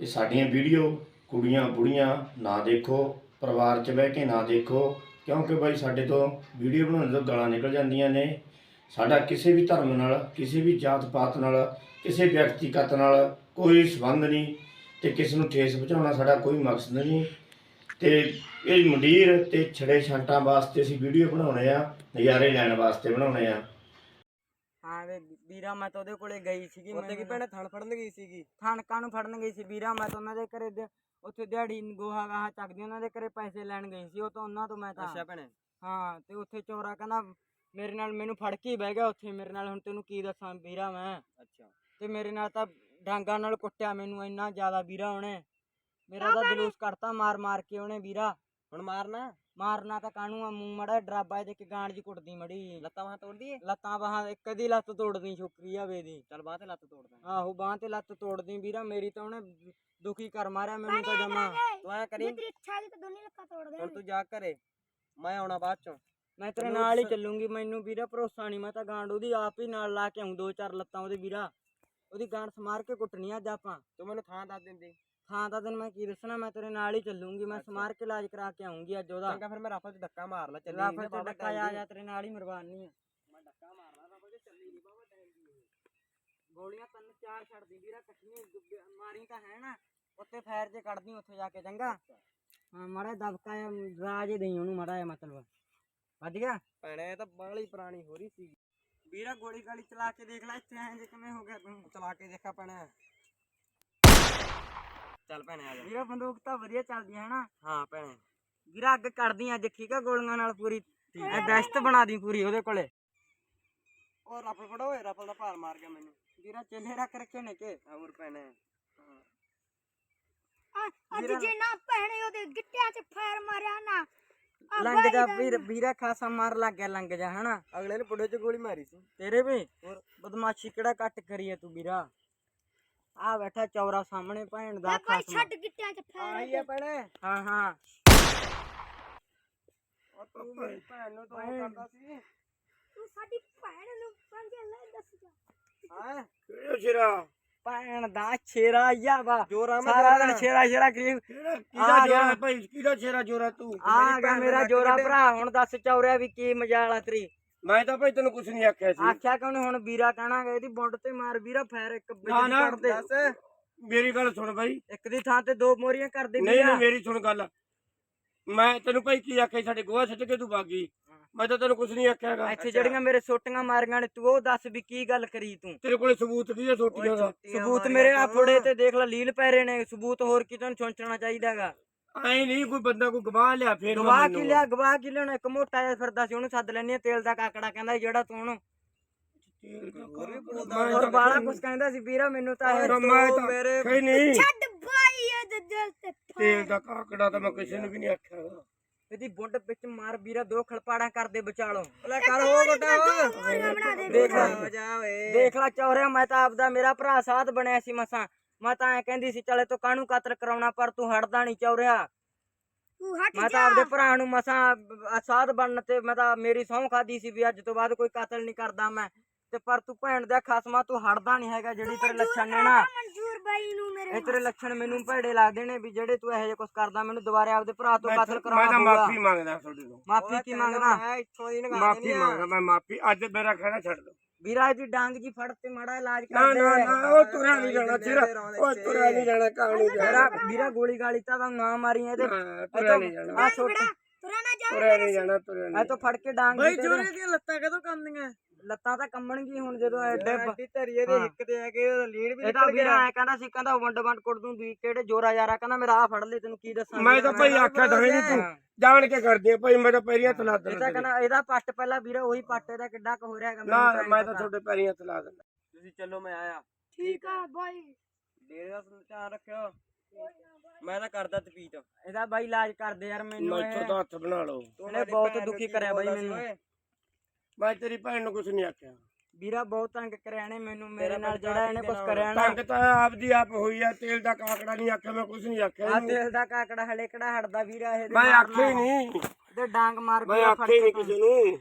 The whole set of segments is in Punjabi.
ਇਹ ਸਾਡੀਆਂ ਵੀਡੀਓ, ਕੁੜੀਆਂ ਬੁੜੀਆਂ, ਨਾ ਦੇਖੋ, ਪਰਿਵਾਰ 'ਚ ਬਹਿ ਕੇ ਨਾ ਦੇਖੋ, ਕਿਉਂਕਿ ਬਾਈ ਸਾਡੇ ਤੋਂ ਵੀਡੀਓ ਬਣਾਉਣ ਤੋਂ ਗਾਲਾਂ ਨਿਕਲ ਜਾਂਦੀਆਂ ਨੇ। ਸਾਡਾ ਕਿਸੇ ਵੀ ਧਰਮ ਨਾਲ, ਕਿਸੇ ਵੀ ਜਾਤ ਪਾਤ ਨਾਲ, ਕਿਸੇ ਵਿਅਕਤੀਗਤ ਨਾਲ ਕੋਈ ਸੰਬੰਧ ਨਹੀਂ ਤੇ ਕਿਸੇ ਨੂੰ ਠੇਸ ਪਹੁੰਚਾਉਣਾ ਸਾਡਾ ਕੋਈ ਮਕਸਦ ਨਹੀਂ। ਤੇ ਇਹ ਮੰਡੀਰ ਤੇ ਛੜੇ ਛਾਂਟਾਂ ਵਾਸਤੇ ਅਸੀਂ ਵੀਡੀਓ ਬਣਾਉਣੇ ਆ, ਨਜ਼ਾਰੇ ਲੈਣ ਵਾਸਤੇ ਬਣਾਉਣੇ ਆ। ਹਾਂ ਵੇ ਵੀਰਾ ਮੈਂ ਤਾਂ ਉਹਦੇ ਕੋਲੇ ਗਈ ਸੀਗੀ ਉੱਥੇ ਕੀ ਭੈਣੇ ਥਣ ਫੜਨ ਗਈ ਸੀਗੀ? ਥਾਣਕਾਂ ਨੂੰ ਫੜਨ ਗਈ ਸੀ ਵੀਰਾ ਮੈਂ ਤਾਂ ਉਹਨਾਂ ਦੇ ਘਰੇ ਦੇ- ਉੱਥੇ ਦਿਹਾੜੀ ਗੋਹਾ ਗਾਹਾ ਚੱਕਦੀ ਉਹਨਾਂ ਦੇ ਘਰੇ ਪੈਸੇ ਲੈਣ ਗਈ ਸੀ ਉਹ ਤਾਂ ਉਹਨਾਂ ਤੋਂ ਮੈਂ ਤਾਂ ਅੱਛਾ ਭੈਣੇ। ਹਾਂ ਤੇ ਉੱਥੇ ਚੋਰਾ ਕਹਿੰਦਾ ਮੇਰੇ ਨਾਲ ਮੈਨੂੰ ਫੜ ਕੇ ਹੀ ਬਹਿ ਗਿਆ ਉੱਥੇ ਮੇਰੇ ਨਾਲ ਹੁਣ ਤੈਨੂੰ ਕੀ ਦੱਸਾਂ ਵੀਰਾ ਮੈਂ। ਅੱਛਾ। ਤੇ ਮੇਰੇ ਨਾਲ ਤਾਂ ਡਾਂਗਾਂ ਨਾਲ ਕੁੱਟਿਆ ਮੈਨੂੰ ਇੰਨਾ ਜ਼ਿਆਦਾ ਵੀਰਾ ਉਹਨੇ। ਮੇਰਾ ਤਾਂ ਜਲੂਸ ਕੱਢਤਾ ਮਾਰ ਮਾਰ ਕੇ ਉਹਨੇ ਵੀਰਾ। ਹੁਣ ਮਾਰਨਾ? ਮਾਰਨਾ ਤਾਂ ਕਾਹਨੂੰ ਆ ਮੂੰਹ ਮੜਾ ਡਰਾਬਾ ਤੇ ਇੱਕ ਗਾਂਡ ਜੀ ਕੁੱਟਦੀ ਮੜੀ। ਲੱਤਾਂ ਬਾਹਾਂ ਤੋੜ ਦਈਏ ਲੱਤਾਂ ਬਾਹਾਂ ਇੱਕ ਦੀ ਲੱਤ ਤੋੜਦੀ ਛੋਕਰੀ ਆ ਵੇ ਦੀ। ਚੱਲ ਬਾਹ ਤੇ ਲੱਤ ਤੋੜ ਦਾਂ ਆਹੋ ਬਾਂਹ ਤੇ ਲੱਤ ਤੋੜਦੀ ਵੀਰਾ ਮੇਰੀ ਤਾਂ ਉਹਨੇ ਦੁਖੀ ਕਰ ਮਾਰਿਆ ਮੈਨੂੰ ਤਾਂ ਜਮਾ। ਤੂੰ ਐ ਕਰੀ। ਤੇਰੀ ਇੱਛਾ ਦੀ ਤਾਂ ਦੋਨੇ ਲੱਤਾਂ ਤੋੜ ਦੇ ਹੁਣ ਤੂੰ ਜਾ ਘਰੇ ਮੈਂ ਆਉਣਾ ਬਾਅਦ ਚੋਂ। ਮੈਂ ਤੇਰੇ ਨਾਲ ਹੀ ਚੱਲੂੰਗੀ ਮੈਨੂੰ ਵੀਰਾ ਭਰੋਸਾ ਨਹੀਂ ਮੈਂ ਤਾਂ ਗਾਂਡ ਉਹਦੀ ਆਪ ਹੀ ਨਾਲ ਲਾ ਕੇ ਆਉਂ ਦੋ ਚਾਰ ਲੱਤਾਂ ਉਹਦੇ ਵੀਰਾ। ਉਹਦੀ ਗਾਂਡ ਸਮਾਰ ਕੇ ਕੁੱਟਣੀ ਅੱਜ ਆਪਾਂ। ਤੂੰ ਮੈਨੂੰ ਥਾਂ ਦੱਸ ਦਿੰਦੀ। ਥਾਂ ਤਾਂ ਤੈਨੂੰ ਮੈਂ ਕੀ ਦੱਸਣਾ ਮੈਂ ਤੇਰੇ ਨਾਲ ਹੀ ਚੱਲੂੰਗੀ ਮੈਂ। ਸਮਾਰ ਕੇ ਇਲਾਜ ਕਰਾ ਕੇ ਆਉਂਗੀ ਅੱਜ ਉਹਦਾ। ਚੰਗਾ ਫਿਰ ਮੈਂ ਰਾਫਲ 'ਚ ਧੱਕਾ ਮਾਰ ਲਾ ਚੱਲੀ ਰਾਫਲ ਚ ਡੱਕਾ ਆ ਜਾ ਤੇਰੇ ਨਾਲ ਹੀ ਮਰਵਾਨੀ ਆ। ਮੈਂ ਧੱਕਾ ਮਾਰਨਾ ਰਾਫਲ 'ਚ ਚੱਲੀ ਨਹੀਂ ਬਾਬਾ ਟਾਈਮ ਦੀ ਗੋਲੀਆਂ ਤਿੰਨ ਚਾਰ ਛੱਡਦੀ ਵੀਰਾ ਇਕੱਠੀਆਂ ਮਾਰੀ ਤਾਂ ਹੈ ਨਾ ਉੱਤੇ ਫਾਇਰ ਜੇ ਕੱਢਦੀ ਉੱਥੇ ਜਾ ਕੇ ਚੰਗਾ? ਹਾਂ ਮਾੜਾ ਦਬਕਾ ਰਾਜ ਦੇਈ ਉਹਨੂੰ ਮਾੜਾ ਮਤਲਬ। ਵੱਜ ਗਿਆ? ਭੈਣੇ ਤਾਂ ਬਾਹਲੀ ਪੁਰਾਣੀ ਹੋ ਰਹੀ ਸੀ। ਵੀਰਾ ਗੋਲੀ ਗਾਲੀ ਚਲਾ ਕੇ ਦੇਖ ਲੈ ਇੱਥੇ ਐਂ ਜੇ ਕਿਵੇਂ ਹੋ ਗਿਆ ਤੂੰ। ਚਲਾ ਕੇ ਦੇਖਾ ਭੈਣੇ। ਚੱਲ ਭੈਣੇ ਆ ਜਾ। ਵੀਰਾ ਬੰਦੂਕ ਤਾਂ ਵਧੀਆ ਚੱਲਦੀ ਹੈ ਨਾ ਹਾਂ ਭੈਣੇ। ਵੀਰਾ ਅੱਗ ਕੱਢਦੀ ਅੱਜ ਠੀਕ ਆ ਗੋਲੀਆਂ ਨਾਲ ਪੂਰੀ। ਐ ਦਹਿਸ਼ਤ ਬਣਾ ਦੀ ਪੂਰੀ ਉਹਦੇ ਕੋਲੇ। ਉਹ ਰਫਲ ਫੜੋ ਓਏ ਰਫਲ ਦਾ ਭਾਰ ਮਾਰ ਗਿਆ ਮੈਨੂੰ। ਵੀਰਾ ਚੇਲੇ ਰੱਖ ਰੱਖੇ ਨੇ ਕਿ? ਹੋਰ ਭੈਣੇ ਅੱਜ ਵੀਰਾ- ਜੇ ਨਾ ਭੈਣੇ ਉਹਦੇ ਗਿੱਟਿਆਂ 'ਚ ਫੈਰ ਮਾਰਿਆ ਨਾ ਆ ਲੰਘ ਬਾਈ ਜਾ ਦਾ ਵੀਰ ਵੀਰਾ ਖਾਸਾ ਮਾਰ ਲੱਗ ਗਿਆ ਲੰਘ ਜਾ ਹਨਾ। ਅਗਲੇ ਨੇ ਪੁੱਡੇ 'ਚ ਗੋਲੀ ਮਾਰੀ ਸੀ। ਤੇਰੇ ਵੀ ਹੋਰ। ਬਦਮਾਸ਼ੀ ਕਿਹੜਾ ਘੱਟ ਕਰੀਏ ਤੂੰ ਵੀਰਾ? ਆ ਬੈਠਾ ਚੌਰਾ ਸਾਹਮਣੇ ਭੈਣ ਦਾ ਭਾਈ ਖਾਸਮਾ ਛੱਡ ਗਿੱਟਿਆਂ 'ਚ ਫੈਰ ਆਈ ਆ ਭੈਣੇ? ਹਾਂ ਹਾਂ। ਉਹ ਤੂੰ ਮੇਰੀ ਭੈਣ ਨੂੰ ਤਾਂ ਉਹ ਭੈਣ। ਕਰਦਾ ਸੀ। ਤੂੰ ਸਾਡੀ ਭੈਣ ਨੂੰ ਪੰਜੇ ਲੈ ਦੱਸ ਜਾ। ਹਾਂ? ਕਿਹੜਾ ਸ਼ੇਰਾ? ਭੈਣ ਦਾ ਛੇਰਾ ਆਇਆ ਵਾ। ਜੋਰਾ ਮੈਂ ਸਾਰਾ ਦਿਨ। ਛੇਰਾ ਛੇਰਾ ਕਰੀ। ਕਿਹੜਾ ਆ ਕਿਹਦਾ ਗਿਆ। ਜੋਰਾ ਭਾਈ? ਕਿਹਦਾ ਸ਼ੇਰਾ ਜੋਰਾ ਤੂੰ? ਆ ਮੇਰੀ ਗਿਆ ਭੈਣ ਮੇਰਾ ਦਾ ਜੋਰਾ ਕੱਢਿਆ। ਭਰਾ ਹੁਣ ਦੱਸ ਚੌਰਿਆ ਵੀ ਕੀ ਮਜਾਲ ਆ ਤੇਰੀ। ਮੈਂ ਤਾਂ ਭਾਈ ਤੈਨੂੰ ਕੁਝ ਨਹੀਂ ਆਖਿਆ ਸੀ। ਆਖਿਆ ਕਿ ਹੁਣ ਵੀਰਾ ਕਹਿਣਾਗਾ ਇਹਦੀ ਬੁੰਡ ਤੇ ਮਾਰ ਵੀਰਾ ਫੈਰ ਇੱਕ ਨਾ, ਬਿਜਲੀ ਨਾ, ਕੱਢ ਦੇ। ਦੱਸ। ਮੇਰੀ ਗੱਲ ਸੁਣ ਭਾਈ ਇੱਕ ਦੀ ਥਾਂ ਤੇ ਦੋ ਮੋਰੀਆਂ ਕਰ ਦੇ ਨਹੀਂ ਵੀਰਾ ਨਹੀਂ ਮੇਰੀ ਸੁਣ ਗੱਲ। ਮੈਂ ਤੈਨੂੰ ਭਾਈ ਕੀ ਆਖਿਆ ਸੀ, ਸਾਡੇ ਗੋਹਾ ਸਿੱਟ ਕੇ ਤੂੰ ਬਾਗੀ ਮੈਂ ਤਾਂ ਤੈਨੂੰ ਕੁਝ ਨਹੀਂ ਆਖਿਆਗਾ। ਇੱਥੇ ਜਿਹੜੀਆਂ ਮੇਰੇ ਸੋਟੀਆਂ ਮਾਰੀਆਂ ਨੇ ਤੂੰ ਉਹ ਦੱਸ ਵੀ ਕੀ ਗੱਲ ਕਰੀ ਤੂੰ? ਤੇਰੇ ਕੋਲੇ ਸਬੂਤ ਕੀ ਹੈ ਸੋਟੀਆਂ ਦਾ? ਸਬੂਤ ਮੇਰੇ ਆ ਫੋੜੇ ਤੇ। ਦੇਖ ਲੈ ਲੀਲ ਪੈ ਰਹੇ ਨੇ। ਸਬੂਤ ਹੋਰ ਕੀ ਤੈਨੂੰ ਸੋਚਣਾ ਚਾਹੀਦਾਗਾ ਐ ਨਹੀਂ ਕੋਈ ਬੰਦਾ ਕੋਈ ਗਵਾਹ ਲਿਆ ਫੇਰ ਮੈਂ ਗਵਾਹ ਕੀ। ਲਿਆ ਗਵਾਹ ਕੀ ਲਿਆਉਣਾ ਇੱਕ ਮੋਟਾ ਜਿਹਾ ਫਿਰਦਾ ਸੀ ਉਹਨੂੰ ਸੱਦ ਲੈਣੀ ਤੇਲ ਦਾ ਕਾਕੜਾ ਕਹਿੰਦਾ ਸੀ ਜਿਹੜਾ ਤੂੰ ਉਹਨੂੰ ਹੋਰ ਵੀ ਬੋਲਦਾ ਮੈਂ ਹੋਰ ਤਾਂ- ਬਾਲਾ ਕੁਛ ਕਹਿੰਦਾ ਸੀ ਵੀਰਾ ਮੈਨੂੰ ਤਾਂ ਇਹ ਤਾਂ ਮੈਂ ਤਾਂ ਮੇਰੇ- ਕਹੀ ਨਹੀਂ। ਛੱਡ ਬਾਈ ਇਹਦੇ ਦਿਲ ਤੇ ਤੇਲ ਦਾ ਕਾਕੜਾ ਤਾਂ ਮੈਂ ਕਿਸੇ ਨੂੰ ਵੀ ਨਹੀਂ ਆਖਿਆ। ਇਹਦੀ ਬੁੰਡ ਵਿੱਚ ਮਾਰ ਵੀਰਾ ਦੋ ਖਲਪਾੜਾਂ ਕਰਦੇ ਵਿਚਾਲੋਂ ਲੈ ਕਰ ਹੋ ਦੇਖ ਲੈ। ਜਾ ਓਏ ਦੇਖ ਲੈ ਚੌਰਿਆ ਮੈਂ ਤਾਂ ਆਪਦਾ ਮੇਰਾ ਭਰਾ ਸਾਥ ਬਣਿਆ ਸੀ ਮਸਾਂ। ਮੈਂ ਤਾਂ ਐ ਕਹਿੰਦੀ ਸੀ ਚਲੇ ਤੂੰ ਕਾਹਨੂੰ ਕਤਲ ਕਰਾਉਣਾ ਪਰ ਤੂੰ ਹਟਦਾ ਨਹੀਂ ਚੌਰਿਆ। ਤੂੰ ਹਟ ਮੈਂ ਤਾਂ ਜਾ। ਆਪਦੇ ਭਰਾ ਨੂੰ ਮਸਾਂ ਅ- ਸਾਧ ਬਣਨ ਤੇ ਮੈਂ ਤਾਂ ਮੇਰੀ ਸਹੁੰ ਖਾਦੀ ਸੀ ਵੀ ਅੱਜ ਤੋਂ ਬਾਅਦ ਕੋਈ ਕਤਲ ਨਹੀਂ ਕਰਦਾ ਮੈਂ। ਤੇ ਪਰ ਤੂੰ ਭੈਣ ਦਾ ਖਸਮਾ ਤੂੰ ਹਟਦਾ ਨਹੀਂ ਹੈਗਾ ਜਿਹੜੀ ਤੇਰੇ ਲੱਛਣ ਨੇ ਨਾ। ਮਨਜ਼ੂਰ ਬਾਈ ਨੂੰ ਮੇਰੇ ਇਹ ਤੇਰੇ ਲੱਛਣ ਮੈਨੂੰ ਭੈੜੇ ਲੱਗਦੇ ਨੇ ਵੀ ਜਿਹੜੇ ਤੂੰ ਇਹੋ ਜਿਹਾ ਕੁਝ ਕਰਦਾ ਮੈਨੂੰ ਦੁਬਾਰੇ ਆਪਦੇ ਭਰਾ ਤੋਂ ਮੈਂ ਕਤਲ ਕਰਾਉਣਾ ਮੈਂ ਤਾਂ ਮਾਫੀ ਮੰਗਦਾ ਤੁਹਾਡੇ ਤੋਂ। ਮਾਫੀ ਕੀ ਮੰਗਦਾ ਮੈਂ ਇੱਥੋਂ ਦੀ ਨਗਾ ਮਾਫੀ ਮੰਗਦਾ ਮੈਂ ਮਾਫੀ। ਅੱਜ ਮੇਰਾ ਖੜਾ ਛੱਡ ਦੋ ਵੀਰਾ ਇਹਦੀ ਡਾਂਗ ਜੀ ਫੜ ਤੇ ਮਾੜਾ ਇਲਾਜ ਨਾ ਕਰ ਦੇ ਨਾ ਨਾ ਉਹ ਤੁਰਿਆ ਨਹੀਂ ਜਾਣਾ ਸਿਰ। ਉਹ ਤੁਰਿਆ ਨਹੀਂ ਜਾਣਾ ਕਹਾਣੀ ਵੀਰਾ ਵੀਰਾ ਗੋਲੀ ਗਾਲੀ ਤਾਂ ਤਾਂ ਨਾ ਮਾਰੀ ਇਹਦੇ। ਤੁਰਿਆ ਨਹੀਂ ਜਾਣਾ। ਆ ਛੋਟੇ ਜਾ ਤੁਰਿਆ ਨਹੀਂ ਜਾਣਾ ਤੁਰਿਆ ਐ ਨਹੀਂ ਤੋਂ ਫੜ ਕੇ ਡਾਂਗ ਬਈ ਦੇ ਜੋਰੇ ਦੀਆਂ ਲੱਤਾਂ ਕਦੋਂ ਕੰਮਦੀਆਂ ਲੱਤਾਂ ਤਾਂ ਕੰਮਣਗੀ ਹੁਣ ਜਦੋਂ ਐਡੇ ਬ- ਐਡੀ ਧਰੀਏ ਦੇ ਹਾਂ। ਹਿੱਕ ਤੇ ਆ ਕੇ ਉਹਦਾ ਲੀੜ ਵੀ ਇਹ ਤਾਂ ਵੀਰਾ ਐ ਕਹਿੰਦਾ ਸੀ ਕਹਿੰਦਾ ਵੰਡ ਵੰਡ ਕੁੱਟ ਦੂੰ ਵੀ ਕਿਹੜੇ ਜੋਰਾ ਯਾਰਾ ਕਹਿੰਦਾ ਮੇਰਾ ਆ ਫੜ ਲੈ ਤੈਨੂੰ ਕੀ ਦੱਸਾਂ ਮੈਂ ਤਾਂ ਭਾਈ ਆਖਿਆ ਤਾਂ ਨਹੀਂ ਤੂੰ। ਜਾਣ ਕੇ ਕਰਦੀ ਆ ਭਾਈ ਮੈਂ ਤਾਂ ਪੈਰੀਆਂ ਤਲਾ ਇਹ ਤਾਂ ਕਹਿੰਦਾ ਇਹਦਾ ਪੱਟ ਪਹਿਲਾਂ ਵੀਰਾ ਉਹੀ ਪੱਟ ਇਹਦਾ ਕਿੱਡਾ ਕੁ ਹੋ ਰਿਹਾ ਹੈਗਾ ਨਾ ਮੈਨੂੰ ਮੈਂ ਤਾਂ ਤੁਹਾਡੇ ਪੈਰੀਆਂ ਤਲਾ ਦਿੰਦਾ ਤੁਸੀਂ ਚੱਲੋ ਮੈਂ ਆਇਆ। ਠੀਕ ਆ ਬਾਈ। ਡੇਰੇ ਦਾ ਧਿਆਨ ਰੱਖਿਓ। ਮੈਂ ਤਾਂ ਕਰਦਾ ਤਪੀਤ। ਇਹਦਾ ਬਾਈ ਇਲਾਜ ਕਰਦੇ ਯਾਰ ਮੈਨੂੰ ਮੈਥੋਂ ਇਹ। ਤਾਂ ਹੱਥ ਬਣਾ ਲਓ। ਇਹਨੇ ਬਹੁਤ ਦੁਖੀ ਕਰਿਆ ਬਾਈ ਮੈਨੂੰ। ਮੈਂ ਤੇਰੀ ਭੈਣ ਨੂੰ ਕੁਝ ਨਹੀਂ ਆਖਿਆ। ਵੀਰਾ ਬਹੁਤ ਤੰਗ ਕਰਿਆ ਨੇ ਮੈਨੂੰ ਮੇਰੇ ਨਾਲ ਜਿਹੜਾ ਇਹਨੇ ਕੁਝ ਕਰਿਆ ਨਾ। ਤੰਗ ਤਾਂ ਆਪਦੀ ਆਪ ਹੋਈ ਆ ਤੇਲ ਦਾ ਕਾਕੜਾ ਨਹੀਂ ਆਖਿਆ ਮੈਂ ਕੁਝ ਨਹੀਂ ਆਖਿਆ ਆ। ਤੇਲ ਦਾ ਕਾਕੜਾ ਹਲੇ ਕਿਹੜਾ ਹਟਦਾ ਵੀਰਾ ਇਹ ਮੈਂ ਆਖਿਆ ਹੀ ਨਹੀਂ। ਤੇ ਡਾਂਗ ਮਾਰ ਮੈਂ ਕੇ ਫੜ ਆਖਿਆ ਹੀ ਨਹੀਂ ਕਿਸੇ ਨੂੰ।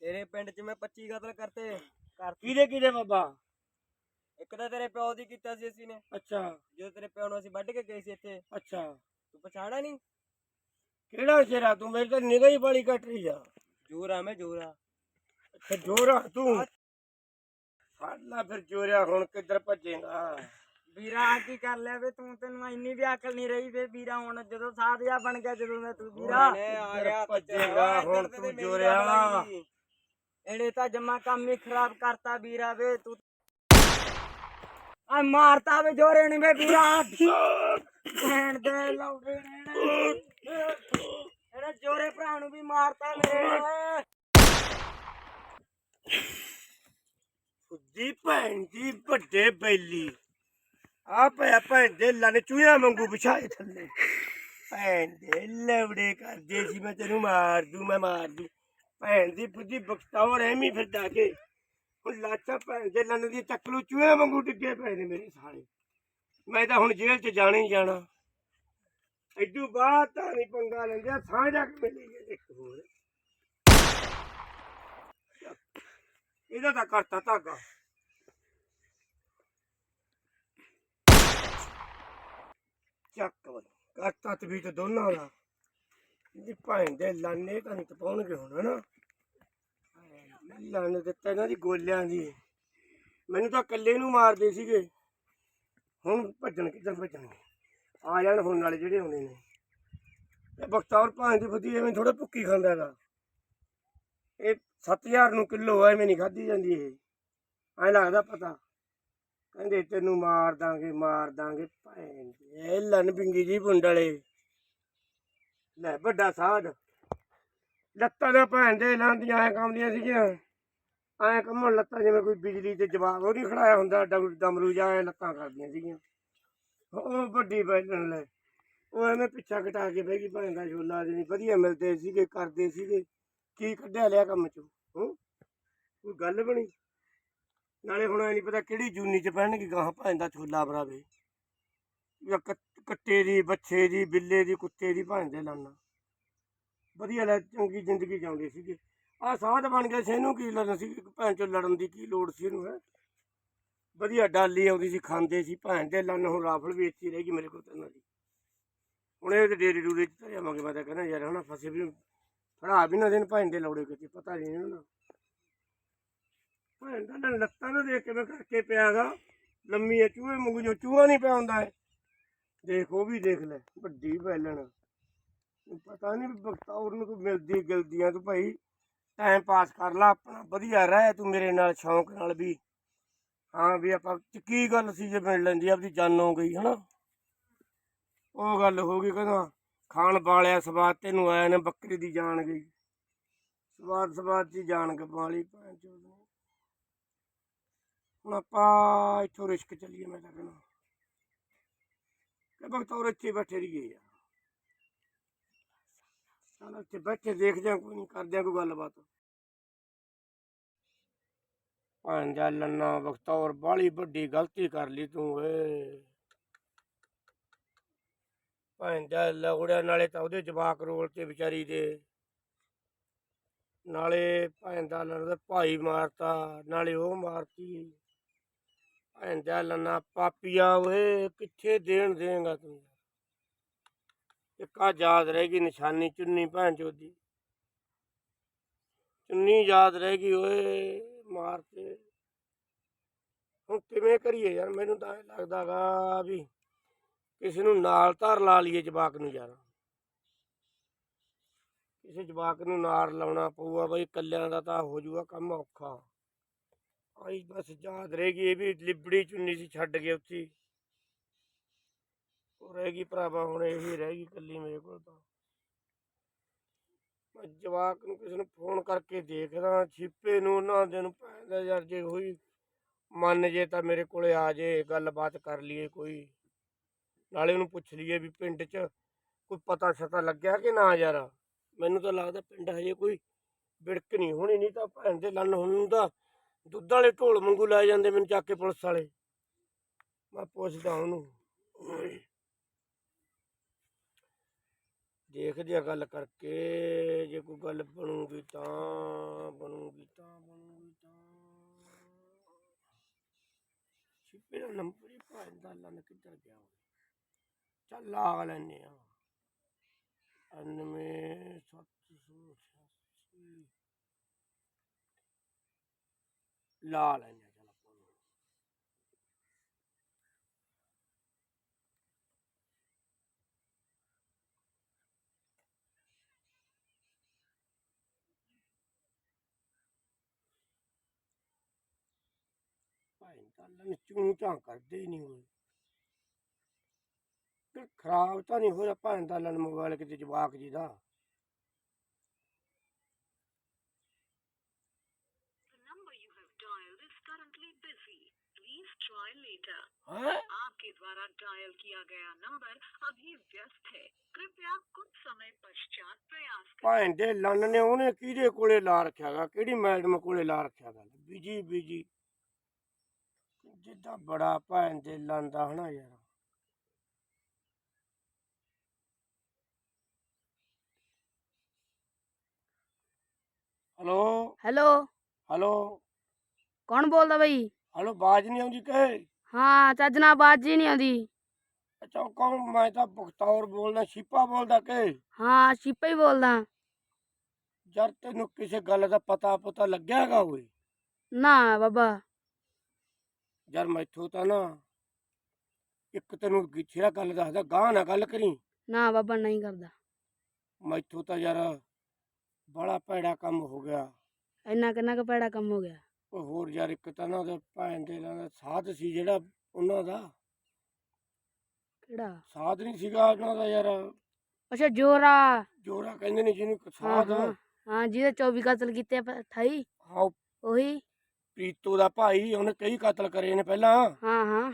ਤੇਰੇ ਪਿੰਡ 'ਚ ਮੈਂ 25 ਕਤਲ ਕਰਤੇ। ਕਰ ਕਿਹਦੇ ਕਿਹਦੇ ਬਾਬਾ? ਇੱਕ ਤਾਂ ਤੇਰੇ ਪਿਓ ਦੀ ਕੀਤਾ ਸੀ ਅਸੀਂ ਨੇ। ਅੱਛਾ। ਜਦੋਂ ਤੇਰੇ ਪਿਓ ਨੂੰ ਅਸੀਂ ਵੱਢ ਕੇ ਗਏ ਸੀ ਇੱਥੇ। ਅੱਛਾ। ਤੂੰ ਪਛਾੜਿਆ ਨਹੀਂ? ਕਿਹੜਾ ਸ਼ੇਰਾ ਤੂੰ? ਮੇਰੇ ਤਾਂ ਨਿਗਾਹ ਹੀ ਬੜੀ ਘਟ ਰਹੀ ਆ। ਜੋਰਾ ਮੈਂ ਜੋਰਾ ਅੱਛਾ ਜੋਰਾ ਤੂੰ। ਫੜ ਲੈ ਫਿਰ ਜੋਰਿਆ ਹੁਣ ਕਿੱਧਰ ਭੱਜੇਗਾ? ਵੀਰਾ ਆਹ ਕੀ ਕਰ ਲਿਆ ਵੇ? ਤੂੰ ਤੈਨੂੰ ਇੰਨੀ ਵੀ ਅਕਲ ਨਹੀਂ ਰਹੀ ਵੇ ਵੀਰਾ ਹੁਣ ਜਦੋਂ ਸਾਧ ਜਾ ਬਣ ਗਿਆ ਜਦੋਂ ਦਾ ਤੂੰ ਵੀਰਾ। ਆ ਗਿਆ ਭੱਜੇਗਾ, ਹੁਣ ਤੇ ਜੋਰਿਆ। ਇਹਨੇ ਤਾਂ ਜਮਾ ਕੰਮ ਹੀ ਖਰਾਬ ਕਰਤਾ ਵੀਰਾ ਵੇ ਤੂੰ ਆ ਮਾਰਤਾ ਵੇ ਜੋਰੇ ਨੇ ਵੇ ਵੀਰਾ। ਭੈਣ ਦੇ ਲੌੜੇ ਨੇ ਇਹਨੇ ਜੋਰੇ ਭਰਾ ਨੂੰ ਵੀ ਮਾਰਤਾ ਮੇਰੇ। ਫੁੱਦੀ ਭੈਣ ਦੀ ਵੱਡੇ ਬੈਲੀ। ਆ ਪਿਆ ਭੈਣ ਦੇ ਲੰਨ ਚੂਹਿਆਂ ਵਾਂਗੂ ਵਿਛਾਏ ਥੱਲੇ। ਭੈਣ ਦੇ ਲਵੜੇ ਕਰਦੇ ਸੀ, ਮੈਂ ਤੈਨੂੰ ਮਾਰ ਦੂੰ, ਮੈਂ ਮਾਰ ਦੂੰ। ਭੈਣ ਦੀ ਫੁੱਦੀ ਬਖਤਾਵਰ ਐਵੇਂ ਫਿਰਦਾ ਕੇ ਹੁਣ ਲਾਚਾ ਭੈਣ ਦੇ ਲੰਨ ਦੀ ਚੱਕਲੂ ਚੂਹਿਆਂ ਵਾਂਗੂ ਡਿੱਗੇ ਪਏ ਨੇ ਮੇਰੇ ਸਾਰੇ ਮੈਂ ਤਾਂ ਹੁਣ ਜੇਲ੍ਹ 'ਚ ਜਾਣਾ ਹੀ ਜਾਣਾ। ਐਡੂ ਬਾਅਦ ਤਾਂ ਨਹੀਂ ਪੰਗਾ ਲੈਂਦੇ ਸਾਂਝਾ ਕੇ ਮਿਲੀ ਇੱਕ ਹੋਰ। ਇਹਦਾ ਤਾਂ ਕਰਤਾ ਧਾਗਾ। ਚੱਕ ਵਾ ਕਰਤਾ ਤੇ ਦੋਨਾਂ ਦਾ। ਇਹਦੀ ਭੈਣ ਦੇ ਲਾਨੇ ਤਾਂ ਨਹੀਂ ਤਪਾਉਣਗੇ ਹੁਣ, ਹਨਾ? ਲਾਨੇ ਦਿੱਤਾ ਇਹਨਾਂ ਦੀ ਗੋਲਿਆਂ ਦੀ। ਮੈਨੂੰ ਤਾਂ ਇਕੱਲੇ ਨੂੰ ਮਾਰਦੇ ਸੀਗੇ। ਹੁਣ ਭੱਜਣ ਕਿੱਧਰ ਭੱਜਣਗੇ? ਆ ਜਾਣ ਹੁਣ ਵਾਲੇ ਜਿਹੜੇ ਆਉਂਦੇ ਨੇ। ਇਹ ਬਖਤੌਰ ਭਾਂ ਦੀ ਫੁੱਦੀ ਐਵੇਂ ਥੋੜਾ ਭੁੱਕੀ ਖਾਂਦਾ ਹੈਗਾ। ਇਹ 7000 ਨੂੰ ਕਿਲੋ ਐਵੇਂ ਨਹੀਂ ਖਾਧੀ ਜਾਂਦੀ ਇਹ। ਐ ਲੱਗਦਾ ਪਤਾ। ਕਹਿੰਦੇ ਤੈਨੂੰ ਮਾਰ ਦਾਂਗੇ ਮਾਰ ਦਾਂਗੇ। ਭੈਣ ਇਹ ਲੰਨ ਪਿੰਗੀ ਜੀ ਬੁੰਡਲੇ ਲੈ ਵੱਡਾ ਸਾਧ। ਲੱਤਾਂ ਦਾ ਭੈਣ ਦੇ ਲਾਂਦੀਆਂ ਐ ਕੰਮਦੀਆਂ ਸੀਗੀਆਂ। ਐ ਕੰਮਣ ਲੱਤਾਂ ਜਿਵੇਂ ਕੋਈ ਬਿਜਲੀ ਤੇ ਜਵਾਬ ਉਹ ਨਹੀਂ ਖੜਾਇਆ ਹੁੰਦਾ, ਡਮ- ਡਮਰੂ ਜਾਂ ਐ ਲੱਤਾਂ ਕਰਦੀਆਂ ਸੀਗੀਆਂ। ਉਹ ਵੱਡੀ ਬੈਲਣ ਲੈ। ਉਹ ਐਵੇਂ ਪਿੱਛਾ ਘਟਾ ਕੇ ਬਹਿ ਗਈ, ਭੈਣ ਦਾ ਛੋਲਾ ਜਿਹੀ ਵਧੀਆ ਮਿਲਦੇ ਸੀਗੇ, ਕਰਦੇ ਸੀਗੇ। ਕੀ ਕੱਢਿਆ ਲਿਆ ਕੰਮ ਚੋਂ, ਹੂੰ? ਕੋਈ ਗੱਲ ਬਣੀ? ਨਾਲੇ ਹੁਣ ਨਹੀਂ ਪਤਾ ਕਿਹੜੀ ਜੂਨੀ ਚ ਪੈਣਗੇ ਗਾਹ ਭੈਣ ਦਾ ਛੋਲਾ ਬਰਾਵੇ। ਜਾਂ ਕੱਟੇ ਦੀ ਬੱਚੇ ਦੀ, ਬਿੱਲੇ ਦੀ, ਕੁੱਤੇ ਦੀ, ਭੈਣ ਦੇ ਲਾਨਾ। ਵਧੀਆ ਲੈ, ਚੰਗੀ ਜ਼ਿੰਦਗੀ ਜਿਉਂਦੇ ਸੀਗੇ। ਆ ਸਾਧ ਬਣ ਗਿਆ ਸੀ ਇਹਨੂੰ, ਕੀ ਲੜਨ ਸੀ? ਭੈਣ ਚੋਂ ਲੜਨ ਦੀ ਕੀ ਲੋੜ ਸੀ ਇਹਨੂੰ, ਹੈ? ਵਧੀਆ ਡਾਲੀ ਆਉਂਦੀ ਸੀ, ਖਾਂਦੇ ਸੀ, ਭੈਣ ਦੇ ਲੰਨ, ਹੁਣ ਰਾਫਲ ਵੇਚੀ ਗਈ ਮੇਰੇ ਕੋਲ ਤਾਂ ਇਹਨਾਂ ਦੀ। ਹੁਣ ਇਹ ਤੇ ਡੇਰੇ ਡੂਰੇ ਚ ਧਰਿਆ ਮੈਂ ਤਾਂ ਕਹਿੰਦਾ ਯਾਰ, ਹਨਾ, ਫਸੇ ਵੀ ਫੜਾ ਵੀ ਨਾ ਦੇਣ ਭੈਣ ਦੇ ਲੌੜੇ ਕਿਤੇ, ਪਤਾ ਨਹੀਂ ਇਹਨਾਂ ਭੈਣ ਦਾ ਨਾ ਲੱਤਾਂ ਨੂੰ ਦੇਖ ਕੇ ਮੈਂ ਕਰਕੇ ਪਿਆਗਾ। ਲੰਮੀ ਹੈ ਚੂਹੇ ਵਾਂਗੂ ਜੋ ਚੂਹਾ ਨਹੀਂ ਪਿਆ ਹੁੰਦਾ ਹੈ ਦੇਖ, ਉਹ ਵੀ ਦੇਖ ਲੈ, ਵੱਡੀ ਬੈਲਣ। ਪਤਾ ਨਹੀਂ ਬਖਤੌਰ ਨੂੰ ਕੋਈ ਮਿਲਦੀ ਗਿਲਦੀਆਂ ਤੂੰ ਭਾਈ ਟਾਈਮ ਪਾਸ ਕਰ ਲਾ, ਆਪਣਾ ਵਧੀਆ ਰਹਿ ਤੂੰ ਮੇਰੇ ਨਾਲ, ਸ਼ੌਂਕ ਨਾਲ ਵੀ। ਹਾਂ ਵੀ ਆਪਾਂ ਚ ਕੀ ਗੱਲ ਸੀ ਜੇ ਮਿਲ ਲੈਂਦੀ, ਆਪਦੀ ਜਾਨ ਹੋ ਗਈ, ਹਨਾ? ਉਹ ਗੱਲ ਹੋ ਗਈ ਕਹਿੰਦਾ ਖਾਣ ਵਾਲਿਆ ਸਵਾਦ ਤੈਨੂੰ ਆਇਆ ਨੇ ਬੱਕਰੀ ਦੀ ਜਾਨ ਗਈ। ਸਵਾਦ ਸਵਾਦ ਦੀ ਜਾਨ ਗਵਾਲੀ ਭੈਣ ਚੋਦ ਨੇ। ਹੁਣ ਆਪਾਂ ਇੱਥੋਂ ਰਿਸ਼ਕ ਚੱਲੀਏ ਮੈਂ ਤਾਂ ਕਿ ਬਖਤੌਰ ਇੱਥੇ ਬੈਠੇ ਰਹੀਏ ਯਾਰ। ਚਲ ਇੱਥੇ ਬੈਠੇ ਦੇਖਦੇ ਹਾਂ, ਕੋਈ ਨਹੀਂ ਕਰਦੇ ਹਾਂ ਕੋਈ ਗੱਲਬਾਤ। ਭੈਣ ਜਾ ਲੰਨਾ ਬਖਤੌਰ ਬਾਲੀ ਵੱਡੀ ਗਲਤੀ ਕਰ ਲਈ ਤੂੰ ਏ ਭੈਣ ਦਾ ਲਗੜਿਆ ਨਾਲੇ ਤਾਂ ਉਹਦੇ ਜਵਾਕ ਰੋਲ ਤੇ ਵਿਚਾਰੀ ਦੇ। ਨਾਲੇ ਭੈਣ ਦਾ ਲੰਨ ਭਾਈ ਮਾਰਤਾ, ਨਾਲੇ ਉਹ ਮਾਰਤੀ। ਭੈਣ ਦਾ ਲੰਨਾ ਪਾਪੀਆ ਓਏ, ਕਿੱਥੇ ਦੇਣ ਦੇਂਗਾ ਤੂੰ? ਇੱਕ ਆ ਯਾਦ ਰਹੇਗੀ ਨਿਸ਼ਾਨੀ ਚੁੰਨੀ ਭੈਣ ਚੋਦੀ ਚੁੰਨੀ ਯਾਦ ਰਹੇਗੀ ਓਏ ਮਾਰ ਤੇ ਹੁਣ ਕਿਵੇਂ ਕਰੀਏ ਯਾਰ, ਮੈਨੂੰ ਤਾਂ ਇਹ ਲੱਗਦਾਗਾ ਵੀ ਕਿਸੇ ਨੂੰ ਨਾਲ ਧਰ ਲਾ ਲਈਏ ਜਵਾਕ ਨੂੰ ਯਾਰ। ਕਿਸੇ ਜਵਾਕ ਨੂੰ ਨਾਲ ਲਾਉਣਾ ਪਊਗਾ ਬਈ ਕੱਲਿਆਂ ਦਾ ਤਾਂ ਹੋ ਜਾਊਗਾ ਕੰਮ ਔਖਾ। ਆਈ ਬਸ ਯਾਦ ਰਹੇਗੀ ਇਹ ਵੀ ਲਿਬੜੀ ਚੁੰਨੀ ਸੀ ਛੱਡ ਕੇ ਉੱਥੇ। ਉਹ ਰਹਿ ਗਈ ਭਰਾਵਾ, ਹੁਣ ਇਹੀ ਰਹਿ ਗਈ ਕੱਲੀ ਮੇਰੇ ਕੋਲ ਤਾਂ। ਮੈਂ ਜਵਾਕ ਨੂੰ ਕਿਸੇ ਨੂੰ ਫੋਨ ਕਰਕੇ ਦੇਖਦਾ, ਛਿੱਪੇ ਨੂੰ ਉਹਨਾਂ ਦੇ ਨੂੰ ਪੈਂਦਾ ਯਾਰ ਜੇ ਹੋਈ ਮੰਨ ਜੇ ਤਾਂ ਮੇਰੇ ਕੋਲੇ ਆ ਜੇ, ਗੱਲਬਾਤ ਕਰ ਲਈਏ ਕੋਈ। ਨਾਲੇ ਉਹਨੂੰ ਪੁੱਛ ਲਈਏ ਵੀ ਪਿੰਡ 'ਚ ਕੋਈ ਪਤਾ ਸ਼ਤਾ ਲੱਗਿਆ ਕਿ ਨਾ ਯਾਰ? ਮੈਨੂੰ ਤਾਂ ਲੱਗਦਾ ਪਿੰਡ ਹਜੇ ਕੋਈ ਬਿੜਕ ਨਹੀਂ ਹੋਣੀ, ਨਹੀਂ ਤਾਂ ਭੈਣ ਦੇ ਲੰਨ ਹੁਣ ਨੂੰ ਤਾਂ ਦੁੱਧ ਵਾਲੇ ਢੋਲ ਵਾਂਗੂ ਲੈ ਜਾਂਦੇ ਮੈਨੂੰ ਚੱਕ ਕੇ ਪੁਲਿਸ ਵਾਲੇ। ਮੈਂ ਪੁੱਛਦਾ ਉਹਨੂੰ ਦੇਖਦੇ ਆ ਗੱਲ ਕਰਕੇ, ਜੇ ਕੋਈ ਗੱਲ ਬਣੂਗੀ ਤਾਂ ਬਣੂਗੀ ਤਾਂ ਬਣੂਗੀ, ਤਾਂ ਛਿੱਪੇ ਦਾ ਨੰਬਰ ਹੀ ਭਾਂ ਲੰਨ ਕਿੱਧਰ ਗਿਆ ਚੱਲ ਲਾ ਲੈਨੇ ਆ 97786 ਲਾ ਲੈਨੇ ਆ ਚੱਲ ਆਪਾਂ ਨੂੰ। ਭਾਈ ਤਾਂ ਲੰਨ ਚੂੰ ਕਰਦੇ ਹੀ ਨਹੀਂ ਹੋਏ। ਤੇ ਖਰਾਬ ਤਾਂ ਨਹੀਂ ਹੋਇਆ ਭਾਂ ਦਾ ਲੰਨ ਮੋਬਾਈਲ ਕਿਤੇ ਜਵਾਕ ਜੀ ਦਾ The number you have dialed is currently busy. Please try later. ਹੈ आपके द्वारा डायल किया गया नंबर अभी व्यस्त है कृपया कुछ समय पश्चात प्रयास करें ਭਾਂ ਦੇ ਲੰਨ ਨੇ ਉਹਨੇ ਕਿਹਦੇ ਕੋਲੇ ਲਾ ਰੱਖਿਆਗਾ ਕਿਹੜੀ ਮੈਡਮ ਕੋਲੇ ਲਾ ਰੱਖਿਆਗਾ ਬੀਜੀ ਬੀਜੀ ਜਿੱਦਾਂ ਬੜਾ ਭਾਂ ਦੇ ਲੰਨ ਦਾ ਹਨਾ ਯਾਰ ਹਲੋ। ਹੈਲੋ। ਹਲੋ। ਕੌਣ ਬੋਲਦਾ ਬਈ? ਹਲੋ ਬਾਜ ਨਹੀਂ ਆਉਂਦੀ ਕਹੇ ਹਾਂ ਚੱਜ ਨਾਲ ਆਵਾਜ਼ ਹੀ ਨਹੀਂ ਆਉਂਦੀ। ਅੱਛਾ ਉਹ ਕੌਣ? ਮੈਂ ਤਾਂ ਬਖਤੌਰ ਬੋਲਦਾ ਸ਼ੀਪਾ ਬੋਲਦਾ ਕਿ? ਹਾਂ ਸ਼ੀਪਾ ਹੀ ਬੋਲਦਾ। ਯਾਰ ਤੈਨੂੰ ਕਿਸੇ ਗੱਲ ਦਾ ਪਤਾ ਪਤਾ ਲੱਗਿਆਗਾ ਓਏ ਨਾ ਬਾਬਾ। ਯਾਰ ਮੈਥੋਂ ਤਾਂ ਨਾ ਇੱਕ ਤੈਨੂੰ ਗਿੱਛਿਆ ਗੱਲ ਦੱਸਦਾ ਗਾਹ ਨਾ ਗੱਲ ਕਰੀ। ਨਾ ਬਾਬਾ ਨਹੀਂ ਕਰਦਾ। ਮੈਥੋਂ ਤਾਂ ਯਾਰ ਬੜਾ ਭੈੜਾ ਕੰਮ ਹੋ ਗਿਆ। ਇੰਨਾ ਕਿੰਨਾ ਕੁ ਭੈੜਾ ਕੰਮ ਹੋ ਗਿਆ? ਉਹ ਹੋਰ ਯਾਰ ਇੱਕ ਤਾਂ ਨਾ ਉਹਦੇ ਭੈਣ ਦੇ ਨਾਲ ਸਾਧ ਸੀ ਜਿਹੜਾ ਉਹਨਾਂ ਦਾ। ਕਿਹੜਾ? ਸਾਧ ਨਹੀਂ ਸੀਗਾ ਉਹਨਾਂ ਦਾ ਯਾਰ। ਅੱਛਾ ਜੋਰਾ। ਜੋਰਾ ਕਹਿੰਦੇ ਨੇ ਜਿਹਨੂੰ ਹਾਂ ਸਾਧ। ਹਾਂ। ਹਾਂ ਜਿਹਦੇ 24 ਕਤਲ ਕੀਤੇ ਆ, ਪ- 28 ਹਾਂ ਉਹ ਉਹੀ? ਪ੍ਰੀਤੋ ਦਾ ਭਾਈ ਉਹਨੇ ਕਈ ਕਤਲ ਕਰੇ ਨੇ ਪਹਿਲਾਂ। ਹਾਂ ਹਾਂ।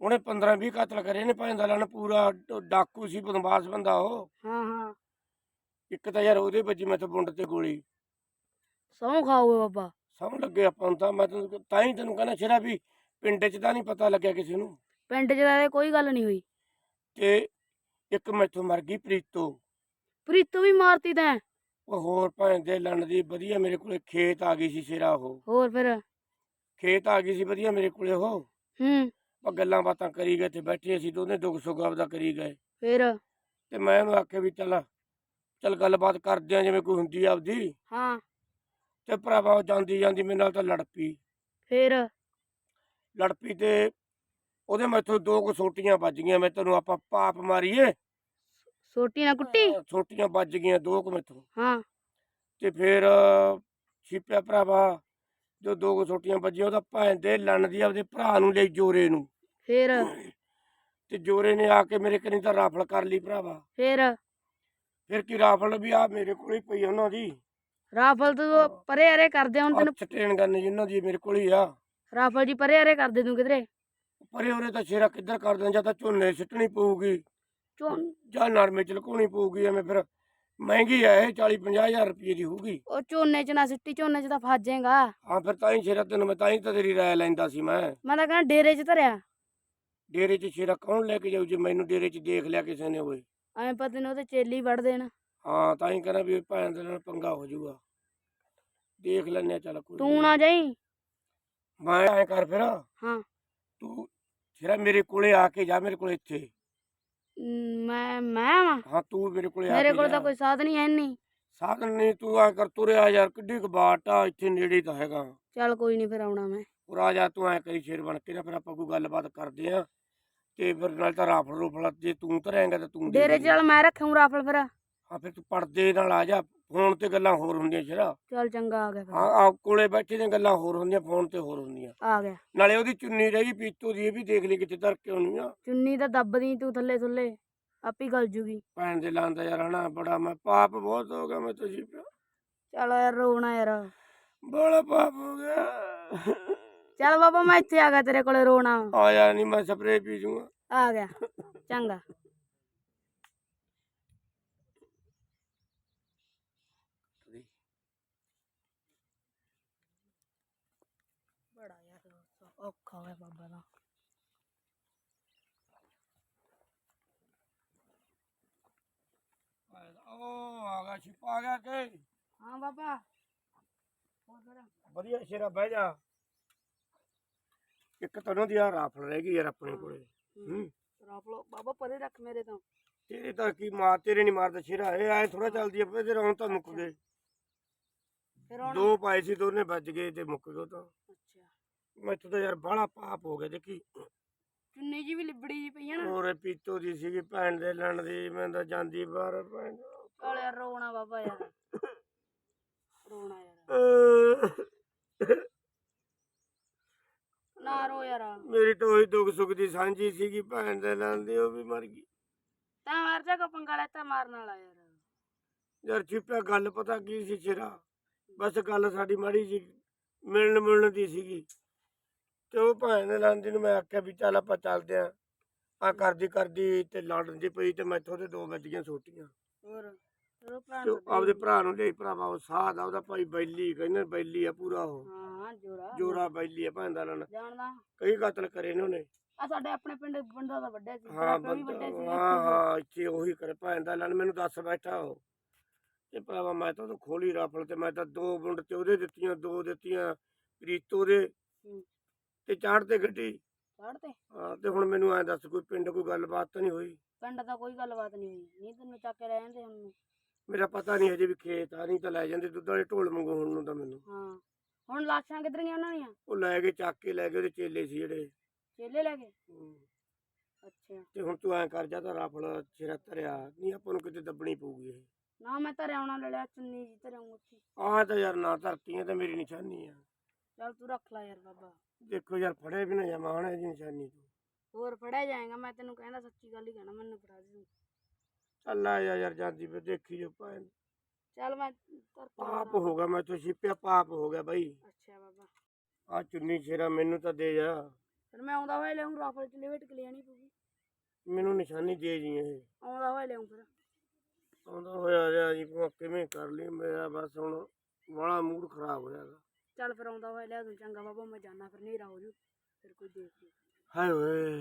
ਉਹਨੇ 15 20 ਕਤਲ ਕਰੇ ਨੇ ਭੈਣ ਦਾ ਲਣ ਪੂਰਾ ਡ- ਡਾਕੂ ਸੀ ਬਦਮਾਸ਼ ਬੰਦਾ ਉਹ। ਹਾਂ ਹਾਂ। ਇੱਕ ਤਾਂ ਯਾਰ ਉਹਦੇ ਵੱਜੀ ਮੈਥੋਂ ਬੁੰਡ ਤੇ ਗੋਲੀ। ਸੌਂ ਖਾਓਗੇ ਬਾਬਾ। ਸਭ ਲੱਗੇ ਆਪਾਂ ਨੂੰ ਤਾਂ ਮੈਂ ਤੈਨੂੰ ਤਾਂ ਹੀ ਤੈਨੂੰ ਕਹਿੰਦਾ ਸ਼ੇਰਾ ਵੀ ਪਿੰਡ 'ਚ ਤਾਂ ਨਹੀਂ ਪਤਾ ਲੱਗਿਆ ਕਿਸੇ ਨੂੰ। ਪਿੰਡ 'ਚ ਤਾਂ ਕੋਈ ਗੱਲ ਨਹੀਂ ਹੋਈ। ਤੇ ਇੱਕ ਮੈਥੋਂ ਮਰ ਗਈ ਪ੍ਰੀਤੋ। ਪ੍ਰੀਤੂ ਵੀ ਮਾਰਤੀ ਤੈਂ? ਉਹ ਹੋਰ ਭੈਣ ਦੇ ਲੰਨ ਦੀ ਵਧੀਆ ਮੇਰੇ ਕੋਲੇ ਖੇਤ ਆ ਗਈ ਸੀ ਸ਼ੇਰਾ ਉਹ। ਹੋਰ ਫਿਰ? ਖੇਤ ਆ ਗਈ ਸੀ ਵਧੀਆ ਮੇਰੇ ਕੋਲੇ ਉਹ। ਹੂੰ। ਆਪਾਂ ਗੱਲਾਂ ਬਾਤਾਂ ਕਰੀ ਗਏ ਤੇ ਬੈਠੇ ਅਸੀਂ ਦੋਨੇ ਦੁੱਖ ਸੁੱਖ ਆਪਦਾ ਕਰੀ ਗਏ। ਫਿਰ? ਤੇ ਮੈਂ ਉਹਨੂੰ ਆਖਿਆ ਵੀ ਚੱਲ ਚੱਲ ਗੱਲਬਾਤ ਕਰਦੇ ਆ ਜਿਵੇਂ ਕੋਈ ਹੁੰਦੀ ਆ ਆਪਦੀ। ਹਾਂ। ਤੇ ਭਰਾਵਾ ਉਹ ਜਾਂਦੀ ਜਾਂਦੀ ਮੇਰੇ ਨਾਲ ਤਾਂ ਲੜ ਪਈ। ਫਿਰ? ਲੜ ਪਈ ਤੇ ਉਹਦੇ ਮੈਥੋਂ ਦੋ ਕੁ ਸੋਟੀਆਂ ਵੱਜ ਗਈਆਂ ਮੈਂ ਤੈਨੂੰ ਆਪਾਂ ਪਾਪ ਮਾਰੀਏ। ਸੋਟੀ ਨਾ ਕੁੱਟੀ? ਸੋਟੀਆਂ ਵੱਜ ਗਈਆਂ ਦੋ ਕੁ ਮੈਥੋਂ। ਹਾਂ। ਤੇ ਫਿਰ ਛਿਪਿਆ ਭਰਾਵਾ ਜੋ ਦੋ ਕੁ ਸੋਟੀਆਂ ਵੱਜੀਆਂ ਉਹਦਾ ਭੈਣ ਦੇ ਲੰਨ ਦੀ ਆਪਦੇ ਭਰਾ ਨੂੰ ਲਈ ਜੋਰੇ ਨੂੰ। ਫਿਰ? ਤੇ ਜੋਰੇ ਨੇ ਆ ਕੇ ਮੇਰੇ ਕਨੀ ਤਾਂ ਰਾਫਲ ਕਰ ਲਈ ਭਰਾਵਾ। ਫਿਰ? ਫਿਰ ਕੀ ਰਾਫਲ ਵੀ ਆ ਮੇਰੇ ਕੋਲ ਹੀ ਪਈ ਉਹਨਾਂ ਦੀ। ਰਾਫਲ ਤੂੰ ਪਰੇ ਅਰੇ ਕਰਦੇ ਹੁਣ ਤੈਨੂੰ। ਟ੍ਰੇਨ ਕਰਨ ਜਿੰਨਾਂ ਦੀ ਮੇਰੇ ਕੋਲ ਹੀ ਆ। ਰਾਫਲ ਜੀ ਪਰੇ ਅਰੇ ਕਰਦੇ ਤੂੰ ਕਿਧਰੇ? ਪਰੇ ਉਹਨੇ ਤਾਂ ਸ਼ੇਰਾ ਕਿੱਧਰ ਕਰ ਦਿੰਦਾ ਜਾਂ ਤਾਂ ਝੋਨੇ ਸਿੱਟਣੀ ਪਊਗੀ। ਝੋਨ ਜਾਂ ਨਰਮੇ ਚ ਪਊਗੀ ਐਵੇਂ ਫਿਰ ਮਹਿੰਗੀ ਆ ਇਹ 40 ਹਜ਼ਾਰ ਰੁਪਏ ਦੀ ਹੋਊਗੀ। ਉਹ ਝੋਨੇ ਚ ਨਾ ਸਿੱਟੀ ਝੋਨੇ ਚ ਤਾਂ ਫਸ ਜਾਏਗਾ ਹਾਂ ਫਿਰ ਤਾਂ ਹੀ ਸ਼ੇਰਾ ਤੈਨੂੰ ਮੈਂ ਤਾਂ ਹੀ ਤਾਂ ਤੇਰੀ ਰਾਇ ਲੈਂਦਾ ਸੀ ਮੈਂ। ਮੈਂ ਤਾਂ ਕਹਿੰਦਾ ਡੇਰੇ ਚ ਧਰਿਆ। ਡੇਰੇ 'ਚ ਸ਼ੇਰਾ ਕੌਣ ਲੈ ਕੇ ਜਾਊ ਜੇ ਮੈਨੂੰ ਡੇਰੇ 'ਚ ਦੇਖ ਲਿਆ ਕਿਸੇ ਨੇ ਓਏ। ਐਂ ਪਤਾ ਨਹੀਂ ਉਹਦੇ ਚੇਲੀ ਵੜ ਦੇਣ। ਹਾਂ ਤਾਂ ਹੀ ਕਹਿੰਦਾ ਵੀ ਭੈਣ ਦੇ ਨਾਲ ਪੰਗਾ ਹੋ ਜਾਊਗਾ। ਦੇਖ ਆ ਚੱਲ ਕੋਈ ਤੂੰ ਨਾ ਜਾਈ। ਮੈਂ ਐ ਕਰ ਫਿਰ। ਹਾਂ। ਤੂੰ ਸ਼ੇਰਾ ਮੇਰੇ ਕੋਲੇ ਆ ਕੇ ਜਾ ਮੇਰੇ ਕੋਲੇ ਇੱਥੇ। ਮ, ਮੈਂ ਵਾਂ ਹਾਂ ਤੂੰ ਮੇਰੇ ਕੋਲੇ ਆ ਮੇਰੇ ਕੇ ਕੋਲ ਜਾ। ਤਾਂ ਕੋਈ ਸਾਧਨ ਹੀ ਹੈ ਨਹੀਂ ਸਾਧਨ ਨਹੀਂ ਤੂੰ ਆ ਕਰ ਤੁਰਿਆ ਯਾਰ ਕਿੱਡੀ ਕੁ ਬਾਟ ਆ ਇੱਥੇ ਨੇੜੇ ਤਾਂ ਹੈਗਾ। ਚੱਲ ਕੋਈ ਨਹੀਂ ਫਿਰ ਆਉਣਾ ਮੈਂ। ਉਹ ਰਾਜਾ ਤੂੰ ਐ ਕਰੀ ਸ਼ੇਰ ਬਣ ਕੇ ਨਾ ਫਿਰ ਆਪਾਂ ਕੋਈ ਗੱਲਬਾਤ ਕਰਦੇ ਆ ਤੇ ਫਿਰ ਨਾਲ ਤਾਂ ਰਾਫਲ ਰੋਫਲ ਜੇ ਤੂੰ ਧਰੇਂਗਾ ਤਾਂ ਤੂੰ ਦੇ ਡੇਰੇ ਚ ਦੇਈਂ। ਮੈਂ ਰੱਖੂ ਰਾਫਲ ਫਿਰ। ਹਾਂ ਫਿਰ ਤੂੰ ਪਰਦੇ ਨਾਲ ਆ ਜਾ ਫੋਨ ਤੇ ਗੱਲਾਂ ਹੋਰ ਹੁੰਦੀਆਂ ਸ਼ੇਰਾ। ਚੱਲ ਚੰਗਾ ਆ ਗਿਆ ਫਿਰ। ਹਾਂ ਆ ਕੋਲੇ ਬੈਠੇ ਦੀਆਂ ਗੱਲਾਂ ਹੋਰ ਹੁੰਦੀਆਂ ਫੋਨ ਤੇ ਹੋਰ ਹੁੰਦੀਆਂ। ਆ ਗਿਆ। ਨਾਲੇ ਉਹਦੀ ਚੁੰਨੀ ਰਹਿ ਗਈ ਪੀਤੋ ਦੀ ਇਹ ਵੀ ਦੇਖ ਲਈ ਕਿਤੇ ਧਰ ਕੇ ਆਉਣੀ ਆ। ਚੁੰਨੀ ਤਾਂ ਦੱਬਦੀ ਤੂੰ ਥੱਲੇ ਥੱਲੇ ਆਪੀ ਗਲ ਜੂਗੀ। ਭੈਣ ਦੇ ਲਾਂਦਾ ਯਾਰ ਹਨਾ ਬੜਾ ਮੈਂ ਪਾਪ ਬਹੁਤ ਹੋ ਗਿਆ ਮੈਂ ਤੁਸੀਂ ਪਿਆ। ਚੱਲ ਯਾਰ ਰੋਣਾ ਯਾਰ। ਬੜਾ ਪਾਪ ਹੋ ਗਿਆ। ਚੱਲ ਬਾਬਾ ਮੈਂ ਇੱਥੇ ਆ ਗਿਆ ਤੇਰੇ ਕੋਲੇ ਰੋਣਾ। ਆਇਆ ਨਹੀਂ ਮੈਂ ਸਪਰੇ ਪੀ ਜੂਗਾ। ਆ ਗਿਆ ਚੰਗਾ। ਬੜਾ ਯਾਰ ਔਖਾ ਹੋਇਆ ਬਾਬਾ ਦਾ। ਉਹ ਆ ਗਿਆ ਛਿਪਾ ਆ ਗਿਆ ਕਿ? ਹਾਂ ਬਾਬਾ। ਹੋਰ ਵਧੀਆ ਸ਼ੇਰਾ ਬਹਿ ਜਾ। ਇੱਕ ਤਾਂ ਉਹਨਾਂ ਦੀ ਆ ਰਾਫਲ ਰਹਿ ਗਈ ਯਾਰ ਆਪਣੇ ਕੋਲੇ। ਹੂੰ। ਰਾਪ ਲੋ ਬਾਬਾ ਪਰੇ ਰੱਖ ਮੇਰੇ ਤੋਂ। ਤੇਰੇ ਤਾਂ ਕੀ ਮਾਰ ਤੇਰੇ ਨਹੀਂ ਮਾਰਦਾ ਸ਼ੇਰਾ ਇਹ ਐ ਥੋੜਾ ਚੱਲਦੀ ਆ ਤੇਰੇ ਹੁਣ ਤਾਂ ਮੁੱਕ ਗਏ। ਫਿਰ ਹੁਣ ਦੋ ਪਾਏ ਸੀ ਦੋਨੇ ਵੱਜ ਗਏ ਤੇ ਮੁੱਕ ਗਏ ਤਾਂ। ਅੱਛਾ। ਮੈਥੋਂ ਤਾਂ ਯਾਰ ਬਾਹਲਾ ਪਾਪ ਹੋ ਗਿਆ ਦੇਖੀ। ਚੁੰਨੀ ਜੀ ਵੀ ਲਿਬੜੀ ਜੀ ਪਈ ਹੈ ਨਾ। ਹੋਰ ਪੀਤੋ ਦੀ ਸੀਗੀ ਭੈਣ ਦੇ ਲਣ ਦੀ ਮੈਂ ਤਾਂ ਜਾਂਦੀ ਬਾਹਰ ਭੈਣ ਕਾਲੇ ਯਾਰ ਰੋਣਾ ਬਾਬਾ ਯਾਰ। ਰੋਣਾ ਯਾਰ। ਨਾ ਰੋ ਯਾਰ। ਮੇਰੀ ਤਾਂ ਉਹੀ ਦੁੱਖ ਸੁੱਖ ਦੀ ਸਾਂਝੀ ਸੀਗੀ ਭੈਣ ਦੇ ਲਣ ਦੀ ਉਹ ਵੀ ਮਰ ਗਈ। ਤਾਂ ਮਾਰ ਜਾ ਕੋ ਪੰਗਾ ਲੈਤਾ ਮਾਰਨ ਵਾਲਾ ਯਾਰ। ਯਾਰ ਛਿਪਿਆ ਗੱਲ ਪਤਾ ਕੀ ਸੀ ਸ਼ੇਰਾ? ਬਸ ਗੱਲ ਸਾਡੀ ਮਾੜੀ ਜੀ ਮਿਲਣ ਮਿਲਣ ਦੀ ਸੀਗੀ। ਤੇ ਉਹ ਭੈਣ ਦੇ ਲਣ ਦੀ ਨੂੰ ਮੈਂ ਆਖਿਆ ਵੀ ਚੱਲ ਆਪਾਂ ਚੱਲਦੇ ਆਂ। ਆ ਕਰਦੀ ਕਰਦੀ ਤੇ ਲੜਨ ਦੀ ਪਈ ਤੇ ਮੈਥੋਂ ਤੇ ਦੋ ਵੱਜੀਆਂ ਛੋਟੀਆਂ। ਹੋਰ ਉਹ ਭਰਾ ਤੇ ਉਹ ਆਪਦੇ ਭਰਾ ਨੂੰ ਲਈ ਭਰਾਵਾ ਉਹ ਸਾਧ ਆ ਉਹਦਾ ਭਾਈ ਬੈਲੀ ਕਹਿੰਦੇ ਬੈਲੀ ਆ ਪੂਰਾ ਉਹ। ਹਾਂ ਜੋਰਾ। ਜੋਰਾ ਬੈਲੀ ਆ ਭੈਣ ਦਾ ਲਣ ਜਾਣਦਾ। ਕਈ ਕਤਲ ਕਰੇ ਨੇ ਉਹਨੇ। ਆ ਸਾਡੇ ਆਪਣੇ ਪਿੰਡ ਬੰਦਾ ਤਾਂ ਵੱਡਾ ਸੀ। ਹਾਂ ਬੰਦਾ ਵੱਡਾ ਸੀ। ਹਾਂ ਹਾਂ ਇੱਥੇ ਉਹੀ ਕਰੇ। ਭੈਣ ਦਾ ਲਣ ਮੈਨੂੰ ਦੱਸ ਬੈਠਾ ਉਹ। ਤੇ ਭਰਾਵਾ ਮੈਂ ਤਾਂ ਉਹਨੂੰ ਖੋਲੀ ਰਾਫਲ ਤੇ ਮੈਂ ਤਾਂ ਦੋ ਬੁੰਡ ਤੇ ਉਹਦੇ ਦਿੱਤੀਆਂ ਦੋ ਦਿੱਤੀਆਂ ਪ੍ਰੀਤੋ ਦੇ। ਤੇ ਚਾੜ ਤੇ ਗੱਡੀ। ਤੇ? ਹਾਂ ਤੇ ਹੁਣ ਮੈਨੂੰ ਐ ਦੱਸ ਕੋਈ ਪਿੰਡ ਕੋਈ ਗੱਲਬਾਤ ਤਾਂ ਨਹੀਂ ਹੋਈ? ਪਿੰਡ ਤਾਂ ਕੋਈ ਗੱਲਬਾਤ ਨਹੀਂ ਹੋਈ। ਨਹੀਂ ਤੈਨੂੰ ਚੱਕ ਕੇ ਲੈ ਜਾਂਦੇ ਹੁਣ। ਮੇਰਾ ਪਤਾ ਨਹੀਂ ਹਜੇ ਵੀ ਖੇਤ ਆ ਨਹੀਂ ਤਾਂ ਲੈ ਜਾਂਦੇ। ਦੁੱਧ ਵਾਲੇ ਢੋਲ ਮੰਗੋ ਹੁਣ ਨੂੰ ਤਾਂ ਮੈਨੂੰ। ਹਾਂ। ਹੁਣ ਲਾਸ਼ਾਂ ਕਿੱਧਰ ਗਈਆਂ ਉਹਨਾਂ ਦੀਆਂ? ਉਹ ਲੈ ਕੇ ਚੱਕ ਕੇ ਲੈ ਗਏ ਉਹਦੇ ਚੇਲੇ ਸੀ ਜਿਹੜੇ। ਚੇਲੇ ਲੈ ਗਏ? ਹੂੰ। ਅੱਛਾ। ਤੇ ਹੁਣ ਤੂੰ ਐ ਕਰ ਜਾ ਤਾਂ ਰਾਫਲ ਸਿਰਾ ਧਰਿਆ ਨਹੀਂ ਆਪਾਂ ਨੂੰ ਕਿਤੇ ਦੱਬਣੀ ਪਊਗੀ ਇਹ। ਨਾ ਮੈਂ ਧਰਿਆ ਆਉਣਾ ਲੈ ਲਿਆ ਚੁੰਨੀ ਜੀ ਧਰਿਆ ਉੱਥੇ। ਆਹ ਤਾਂ ਯਾਰ ਨਾ ਧਰਤੀਆਂ ਤੇ ਮੇਰੀ ਨਿਸ਼ਾਨੀ ਆ। ਚੱਲ ਤੂੰ ਰੱਖ ਲੈ ਯਾਰ ਬਾਬਾ। ਦੇਖੋ ਯਾਰ ਫੜੇ ਵੀ ਨਾ ਜਾਵਾਂ ਹਣਾ ਇਹਦੀ ਨਿਸ਼ਾਨੀ ਤੋਂ। ਹੋਰ ਫੜਿਆ ਜਾਏਗਾ ਮੈਂ ਤੈਨੂੰ ਕਹਿੰਦਾ ਸੱਚੀ ਗੱਲ ਹੀ ਕਹਿਣਾ ਮੈਨੂੰ ਫੜਾ ਦੇ ਤੂੰ। ਚੱਲ ਆ ਜਾ ਯਾਰ ਜਾਂਦੀ ਫਿਰ ਦੇਖੀ ਜੋ ਭੈਣ ਚੱਲ ਮੈਂ ਧਰ ਕੇ ਪਾਪ। ਹੋ ਗਿਆ ਮੈਂ ਤੋਂ ਛਿਪਿਆ ਪਾਪ ਹੋ ਗਿਆ ਬਾਈ। ਅੱਛਾ ਬਾਬਾ। ਆ ਚੁੰਨੀ ਸ਼ੇਰਾ ਮੈਨੂੰ ਤਾਂ ਦੇ ਜਾ। ਫਿਰ ਮੈਂ ਆਉਂਦਾ ਹੋਇਆ ਲਿਆਉਂ ਰਾਫਲ ਚ ਲੇਟ ਕੇ ਲਿਆਣੀ ਪਊਗੀ। ਮੈਨੂੰ ਨਿਸ਼ਾਨੀ ਦੇ ਜੀ ਇਹ। ਆਉਂਦਾ ਹੋਇਆ ਲਿਆਉਂ ਫਿਰ। ਆਉਂਦਾ ਹੋਇਆ ਜਾ ਜੀ ਭਾਵੇਂ ਕਿਵੇਂ ਕਰ ਲਈ ਮੇਰਾ ਬਸ ਹੁਣ ਬੜਾ ਮੂਡ ਖਰਾਬ ਹੋਇਆ ਗਾ ਚੱਲ ਫਿਰ ਆਉਂਦਾ ਹੋਇਆ ਲਿਆ ਦੂੰ ਚੰਗਾ ਬਾਬਾ ਮੈਂ ਜਾਣਾ ਫਿਰ ਨੇਰਾ ਹੋ ਜੂ ਫਿਰ ਕੋਈ ਦੇਖ ਲਈ ਹਾਏ ਓਏ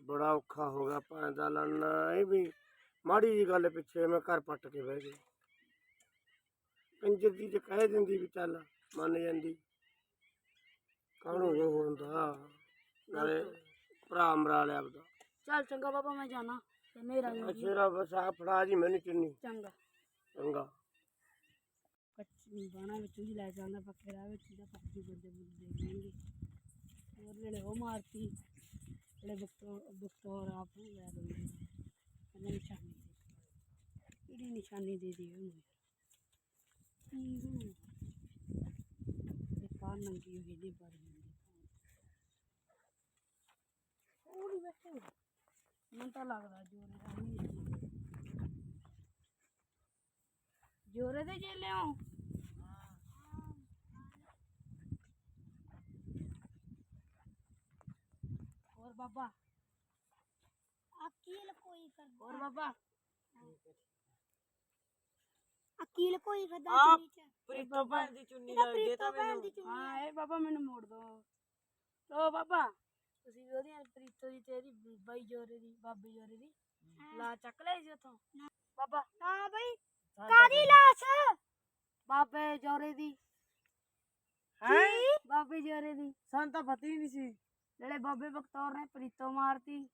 ਬੜਾ ਔਖਾ ਹੋ ਗਿਆ ਭਾਂ ਦਾ ਲੜਨਾ ਇਹ ਵੀ ਮਾੜੀ ਜੀ ਗੱਲ ਪਿੱਛੇ ਮੈਂ ਘਰ ਪੱਟ ਕੇ ਬਹਿ ਗਿਆ। ਕੰਜਰ ਦੀ ਜੇ ਕਹਿ ਦਿੰਦੀ ਵੀ ਚੱਲ ਮੰਨ ਜਾਂਦੀ। ਕਾਹਨੂੰ ਉਹ ਹੁੰਦਾ ਨਾਲੇ ਭਰਾ ਮਰਾ ਲਿਆ ਆਪਦਾ। ਚੱਲ ਚੰਗਾ ਬਾਬਾ ਮੈਂ ਜਾਣਾ। ਤੇ ਨੇਰਾ ਹੋ ਜੂ। ਅਛੇਰਾ ਬਸ ਆ ਫੜਾ ਜੀ ਮੈਨੂੰ ਚੁੰਨੀ। ਚੰਗਾ। ਚੰਗਾ। ਕੱਚੀ ਬਾਣਾ ਵਿੱਚੋਂ ਹੀ ਲੈ ਜਾਂਦਾ ਪੱਕੇ ਰਾਹ ਵਿੱਚ ਦਾ ਪੱਕੀ ਬੰਦੇ ਬੰਦੇ ਲੈਣਗੇ ਹੋਰ ਜਿਹੜੇ ਉਹ ਮਾਰਤੀ ਜਿਹੜੇ ਬਖਤੌਰ ਬਖਤੌਰ ਆਪ ਨੂੰ ਲੈ ਲੈਂਦੇ ਕਹਿੰਦੇ ਨਿਸ਼ਾਨੀ ਦੇ ਕਿਹੜੀ ਨਿਸ਼ਾਨੀ ਦੇ ਦੀ ਉਹਨੂੰ ਕੀ ਇਹ ਪਾਰ ਨੰਗੀ ਹੋਈ ਦੀ ਬੜੀ ਹੁੰਦੀ ਥੋੜੀ ਬੈਠੇ ਮੈਨੂੰ ਤਾਂ ਲੱਗਦਾ ਜੋਰੇ ਦਾ ਜੋਰੇ ਦੇ ਜੇ ਲਿਆਓ ਹੋਰ ਬਾਬਾ। ਅਕੀਲ ਕੋਈ ਕਰਦਾ ਹੋਰ ਬਾਬਾ ਅਕੀਲ ਕੋਈ ਕਰਦਾ ਆਪ ਚੁੰਨੀ ਚ ਪ੍ਰੀਤੋ ਭੈਣ ਦੀ ਚੁੰਨੀ ਇਹਦਾ ਲੱਗ ਜੇ ਤਾਂ ਪ੍ਰੀਤੋ ਭੈਣ ਮੈਨੂੰ ਦੀ ਚੁੰਨੀ ਹਾਂ ਇਹ ਬਾਬਾ ਮੈਨੂੰ ਮੋੜ ਦੋ ਲੋ ਬਾਬਾ ਤੁਸੀਂ ਵੀ ਉਹਦੀਆਂ ਪ੍ਰੀਤੋ ਦੀ ਤੇਰੀ ਬਾਈ ਜੋਰੇ ਦੀ ਬਾਬੀ ਜੋਰੇ ਦੀ ਲਾ ਚੱਕ ਲਈ ਸੀ ਉਥੋਂ ਬਾਬਾ ਹਾਂ ਬਈ ਕਾਦੀ ਲਾਸ਼ ਬਾਬੇ ਜੋਰੇ ਦੀ ਹੈ ਬਾਬੇ ਜੋਰੇ ਦੀ ਸਾਨੂੰ ਤਾਂ ਪਤਾ ਹੀ ਨਹੀਂ ਸੀ ਜਿਹੜੇ ਬਾਬੇ ਬਖਤੌਰ ਨੇ ਪ੍ਰੀਤੋ ਮਾਰਤੀ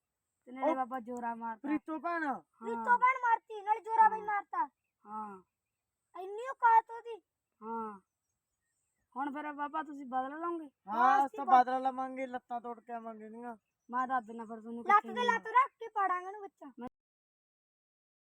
ਤੇ ਨਾਲੇ ਉਹ- ਬਾਬਾ ਜੋਰਾ ਮਾਰਤਾ। ਪ੍ਰੀਤੋ ਭੈਣ। ਪ੍ਰੀਤੋ ਭੈਣ ਮਾਰਤੀ ਨਾਲ ਜੋਰਾ ਬਈ ਮਾਰਤਾ। ਹਾਂ। ਇੰਨੀ ਔਕਾਤ ਉਹਦੀ। ਹਾਂ। ਹੁਣ ਫਿਰ ਬਾਬਾ ਤੁਸੀਂ ਬਦਲ ਲਓਗੇ? ਹਾਂ ਅਸੀਂ ਤਾਂ ਬਾਦਲ ਲਵਾਂਗੇ ਲੱਤਾਂ ਤੋੜ ਕੇ ਆਵਾਂਗੇ ਨੀਆਂ। ਮੈਂ ਦੱਸ ਦਿਨਾ ਫਿਰ ਤੁਹਾਨੂੰ ਲੱਤ ਕਿੱਥੇ ਮਿਲਣਾ। ਲੱਤ ਰੱਖ ਕੇ ਪਾੜਾਂਗੇ ਨੂੰ ਬੱਚਾ